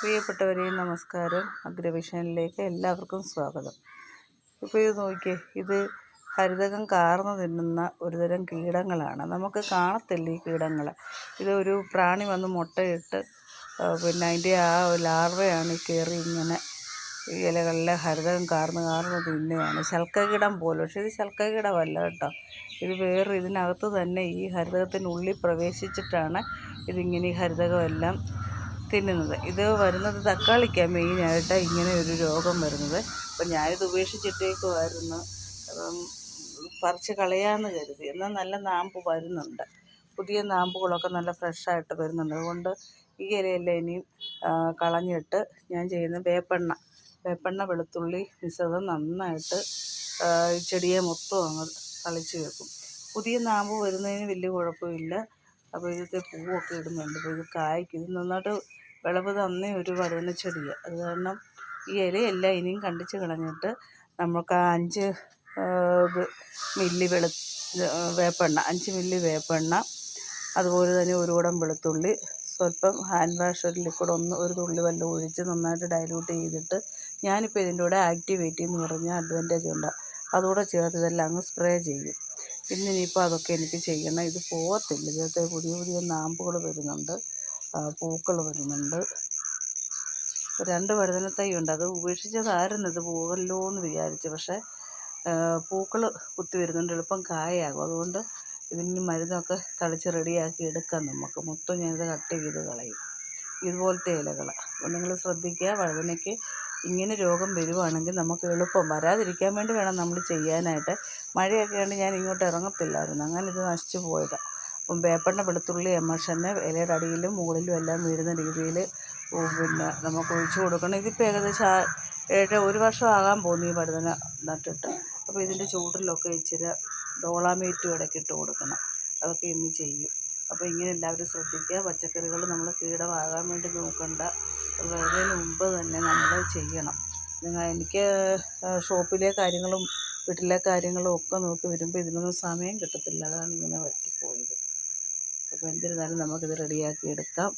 പ്രിയപ്പെട്ടവരെയും നമസ്കാരം. അഗ്രവിഷനിലേക്ക് എല്ലാവർക്കും സ്വാഗതം. ഇപ്പോൾ ഇത് നോക്കിയേ ഇത് ഹരിതകം കാർന്ന് തിന്നുന്ന ഒരുതരം കീടങ്ങളാണ്. നമുക്ക് കാണത്തില്ല ഈ കീടങ്ങൾ ഒരു പ്രാണി വന്ന് മുട്ടയിട്ട് പിന്നെ അതിന്റെ ആ ലാർവയാണ് കയറി ഇങ്ങനെ ഈ ഇലകളിലെ ഹരിതകം കാർന്ന് കാർന്ന് തിന്നുകയാണ്. ശൽക്കകീടം പോലും പക്ഷേ ഇത് ശൽക്കകീടമല്ല കേട്ടോ. ഇത് വേറെ ഇതിനകത്ത് തന്നെ ഈ ഹരിതകത്തിനുള്ളിൽ പ്രവേശിച്ചിട്ടാണ് ഇതിങ്ങനെ ഈ ഹരിതകമെല്ലാം തിന്നുന്നത് ഇത് വരുന്നത് തക്കാളിക്കാണ് മെയിനായിട്ട് ഇങ്ങനെ ഒരു രോഗം വരുന്നത്. അപ്പം ഞാനിത് ഉപേക്ഷിച്ചിട്ടേക്കുമായിരുന്നു അപ്പം പറിച്ച് കളയാമെന്ന് കരുതി. എന്നാൽ നല്ല നാമ്പ് വരുന്നുണ്ട്. പുതിയ നാമ്പുകളൊക്കെ നല്ല ഫ്രഷായിട്ട് വരുന്നുണ്ട്. അതുകൊണ്ട് ഈ ഇലയെല്ലാം ഇനിയും കളഞ്ഞിട്ട് ഞാൻ ചെയ്യുന്ന വേപ്പെണ്ണ. വേപ്പെണ്ണ വെളുത്തുള്ളി മിശ്രിതം നന്നായിട്ട് ചെടിയെ മൊത്തം അങ്ങ് തളിച്ച് വെക്കും. പുതിയ നാമ്പ് വരുന്നതിന് വലിയ കുഴപ്പമില്ല. അപ്പോൾ ഇതിലത്തെ പൂവൊക്കെ ഇടുന്നുണ്ട് അപ്പോൾ ഇത് കായ്ക്കും. ഇത് നന്നായിട്ട് വിളവ് തന്നേ ഒരു വഴുതന ചെടിയാണ് അത് കാരണം ഈ ഇലയെല്ലാം ഇനിയും കണ്ടിച്ച് കളഞ്ഞിട്ട് നമുക്ക് ആ അഞ്ച് മില്ലി വെളു വേപ്പെണ്ണ അഞ്ച് മില്ലി വേപ്പെണ്ണ അതുപോലെ തന്നെ ഒരു കുടം വെളുത്തുള്ളി സ്വല്പം ഹാൻഡ് വാഷ് ഒരു ലിക്വിഡ് ഒന്ന് ഒരു തുള്ളി വല്ലതും ഒഴിച്ച് നന്നായിട്ട് ഡൈലൂട്ട് ചെയ്തിട്ട് ഞാനിപ്പോൾ ഇതിന്റെ കൂടെ ആക്ടിവേറ്റ് എന്ന് പറഞ്ഞ അഡ്വാന്റേജ് ഉണ്ട്? അതുകൂടെ ചേർത്ത് ഇതെല്ലാം അങ്ങ് സ്പ്രേ ചെയ്യും. പിന്നെ ഇനിയിപ്പോൾ അതൊക്കെ എനിക്ക് ചെയ്യണം. ഇത് പോകത്തില്ല. ഇതിനകത്ത് പുതിയ പുതിയ നാമ്പുകൾ വരുന്നുണ്ട്. പൂക്കൾ വരുന്നുണ്ട്. രണ്ട് വഴുതനത്തൈ ഉണ്ട്. അത് ഉപേക്ഷിച്ചതായിരുന്നു. ഇത് പോകല്ലോ എന്ന് വിചാരിച്ചു. പക്ഷേ പൂക്കൾ കുത്തി വരുന്നുണ്ട്. എളുപ്പം കായയാകും അതുകൊണ്ട് ഇതിന് മരുന്നൊക്കെ തളിച്ച് റെഡിയാക്കി എടുക്കാം നമുക്ക്. മൊത്തം ഞാനിത് കട്ട് ചെയ്ത് കളയും. ഇതുപോലത്തെ ഇലകൾ അപ്പോൾ നിങ്ങൾ ശ്രദ്ധിക്കുക. വഴുതനയ്ക്ക് ഇങ്ങനെ രോഗം വരുവാണെങ്കിൽ നമുക്ക് എളുപ്പം. വരാതിരിക്കാൻ വേണ്ടി വേണം നമ്മൾ ചെയ്യാനായിട്ട്. മഴയൊക്കെ ആണ്ട് ഞാൻ ഇങ്ങോട്ട് ഇറങ്ങത്തില്ലായിരുന്നു. അങ്ങനെ ഇത് നശിച്ചു പോയതാണ് അപ്പം വേപ്പെണ്ണ വെളുത്തുള്ളി എമർഷന് ഇലയുടെ അടിയിലും മുകളിലും എല്ലാം വീഴുന്ന രീതിയിൽ പിന്നെ നമുക്ക് ഒഴിച്ചു കൊടുക്കണം. ഇതിപ്പോൾ ഏകദേശം ഏഴ് ഒരു വർഷം പോകുന്നു ഈ മരുന്നിന് നട്ടിട്ട്. അപ്പോൾ ഇതിന്റെ ചൂടിലൊക്കെ ഇച്ചിരി ഡോളാമേറ്റും ഇടയ്ക്ക് ഇട്ട് കൊടുക്കണം. അതൊക്കെ ഇന്ന് ചെയ്യും. അപ്പോൾ ഇങ്ങനെ എല്ലാവരും ശ്രദ്ധിക്കുക. പച്ചക്കറികൾ നമ്മൾ കീടമാകാൻ വേണ്ടി നോക്കണ്ട. വരുന്നതിന് മുമ്പ് തന്നെ നമ്മൾ ചെയ്യണം. നിങ്ങൾ എനിക്ക് ഷോപ്പിലെ കാര്യങ്ങളും വീട്ടിലെ കാര്യങ്ങളും ഒക്കെ നോക്കി വരുമ്പോൾ ഇതിനൊന്നും സമയം കിട്ടത്തില്ല. അതാണ് ഇങ്ങനെ പറ്റിപ്പോയത് അപ്പോൾ എന്തിരുന്നാലും നമുക്കിത് റെഡിയാക്കി എടുക്കാം.